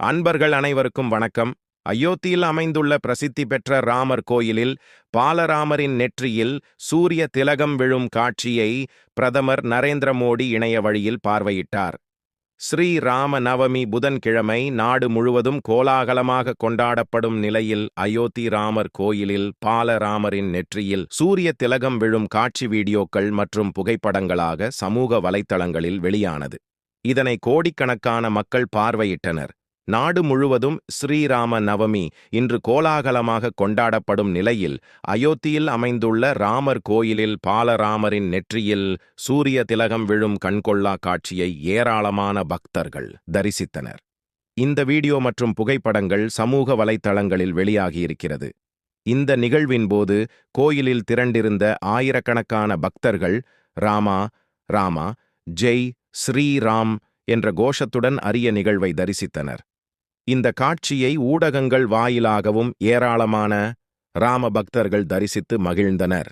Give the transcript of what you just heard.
அன்பர்கள் அனைவருக்கும் வணக்கம். அயோத்தியில் அமைந்துள்ள பிரசித்தி பெற்ற ராமர் கோயிலில் பாலராமரின் நெற்றியில் சூரிய திலகம் விழும் காட்சியை பிரதமர் நரேந்திர மோடி இணைய வழியில் பார்வையிட்டார். ஸ்ரீ ராம நவமி புதன்கிழமை நாடு முழுவதும் கோலாகலமாக கொண்டாடப்படும் நிலையில் அயோத்தி ராமர் கோயிலில் பாலராமரின் நெற்றியில் சூரிய திலகம் விழும் காட்சி வீடியோக்கள் மற்றும் புகைப்படங்களாக சமூக வலைத்தளங்களில் வெளியானது. இதனை கோடிக்கணக்கான மக்கள் பார்வையிட்டனர். நாடு முழுவதும் ஸ்ரீராம நவமி இன்று கோலாகலமாக கொண்டாடப்படும் நிலையில் அயோத்தியில் அமைந்துள்ள ராமர் கோயிலில் பாலராமரின் நெற்றியில் சூரிய திலகம் விழும் கண்கொள்ளா காட்சியை ஏராளமான பக்தர்கள் தரிசித்தனர். இந்த வீடியோ மற்றும் புகைப்படங்கள் சமூக வலைத்தளங்களில் வெளியாகியிருக்கிறது. இந்த நிகழ்வின் போது கோயிலில் திரண்டிருந்த ஆயிரக்கணக்கான பக்தர்கள் ராமா ராமா ஜெய் ஸ்ரீராம் என்ற கோஷத்துடன் அரிய நிகழ்வை தரிசித்தனர். இந்த காட்சியை ஊடகங்கள் வாயிலாகவும் ஏராளமான ராம பக்தர்கள் தரிசித்து மகிழ்ந்தனர்.